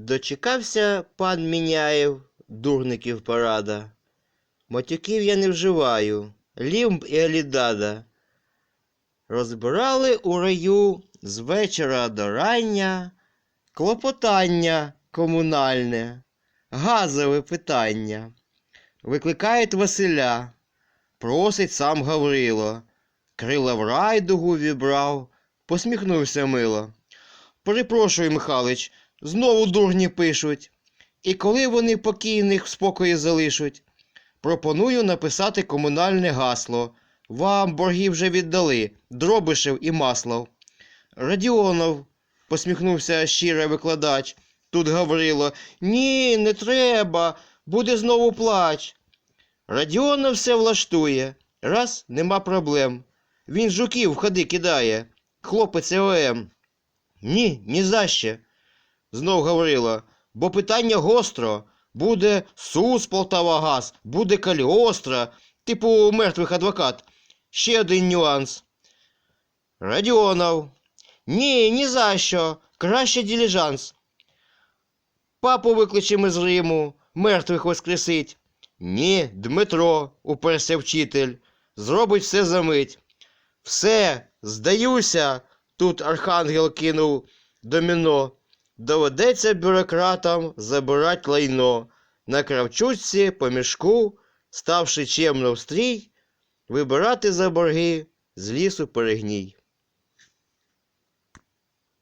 Дочекався пан Міняєв, дурників парада. Матюків я не вживаю, лімб і алідада. Розбирали у раю з вечора до рання клопотання комунальне, газове питання. Викликають Василя, просить сам Гаврило. Крила в райдугу вібрав, посміхнувся мило. Перепрошую, Михалич, знову дурні пишуть. І коли вони покійних в спокої залишуть, пропоную написати комунальне гасло. Вам борги вже віддали, Дробишев і Маслов. Радіонов, посміхнувся щиро викладач. Тут Гаврило. Ні, не треба, буде знову плач. Радіонов все влаштує. Раз, нема проблем. Він жуків ходи кидає. Хлопець ОМ. Ні, ні за що. Знов говорила, бо питання гостро. Буде СУС Полтавагаз, буде Каліостра, типу мертвих адвокат. Ще один нюанс. Радіонов. Ні, ні за що. Краще діліжанс. Папу викличемо з Риму, мертвих воскресить. Ні, Дмитро, уперся вчитель, зробить все за мить. Все, здаюся, тут архангел кинув доміно. Доведеться бюрократам забирать лайно. На кравчучці по мішку, ставши чемно в стрій, вибирати за борги з лісу перегній.